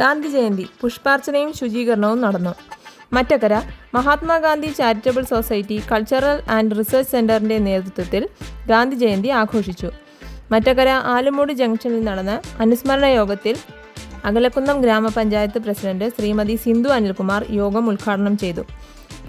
ഗാന്ധി ജയന്തി പുഷ്പാർച്ചനയും ശുചീകരണവും നടന്നു. Mattakkara Mahatma Gandhi charitable society cultural and research സെന്ററിന്റെ നേതൃത്വത്തിൽ ഗാന്ധി ജയന്തി ആഘോഷിച്ചു. മറ്റക്കര ആലുമൂട് ജംഗ്ഷനിൽ നടന്ന അനുസ്മരണ യോഗത്തിൽ അകലക്കുന്നം ഗ്രാമപഞ്ചായത്ത് പ്രസിഡന്റ് ശ്രീമതി സിന്ധു അനിൽകുമാർ യോഗം ഉദ്ഘാടനം ചെയ്തു.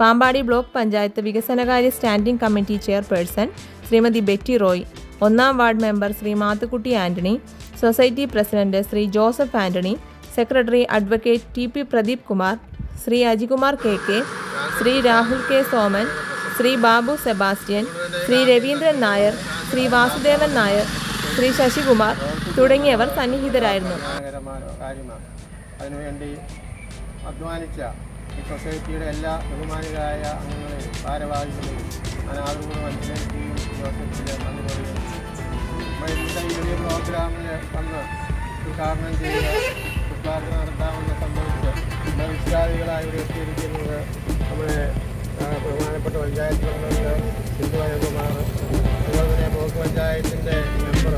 പാമ്പാടി ബ്ലോക്ക് പഞ്ചായത്ത് വികസനകാര്യ standing committee chairperson Shrimati Betty Roy ഒന്നാം ward member Shri Mathukutty Antony society president Shri Joseph Antony secretary advocate T P Pradeep Kumar Shri Ajikumar K K Shri Rahul K Soman Shri Babu Sebastian Shri Raveendran Nair Shri Vasudevan Nair Shri Sasikumar തുടങ്ങിയവർ സന്നിഹിതരായിരുന്നു. അതിനുവേണ്ടി അധ്വാനിച്ച ഈ സൊസൈറ്റിയുടെ എല്ലാ ബഹുമാനികളായ അംഗങ്ങളെ ഭാരവാഹികളെയും അനാഥങ്ങളും ഇന്നത്തെ ഈ വലിയ പ്രോഗ്രാമിൽ വന്ന് ഉദ്ഘാടനം ചെയ്ത് ഉദ്ഘാടനം നടത്താമെന്ന് സംബന്ധിച്ച് വിശ്വാസികളായി ഇവിടെ എത്തിയിരിക്കുന്നത് നമ്മുടെ ബഹുമാനപ്പെട്ട പഞ്ചായത്ത് മെമ്പർ സിന്ധു അതുപോലെ തന്നെ ബ്ലോക്ക് പഞ്ചായത്തിന്റെ മെമ്പർ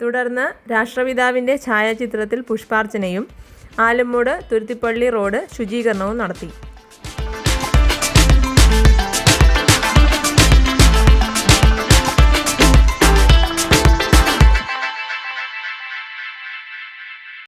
തുടർന്ന് രാഷ്ട്രപിതാവിന്റെ ഛായാചിത്രത്തിൽ പുഷ്പാർച്ചനയും ആലമ്മൂട് തുരുത്തിപ്പള്ളി റോഡ് ശുചീകരണവും നടത്തി.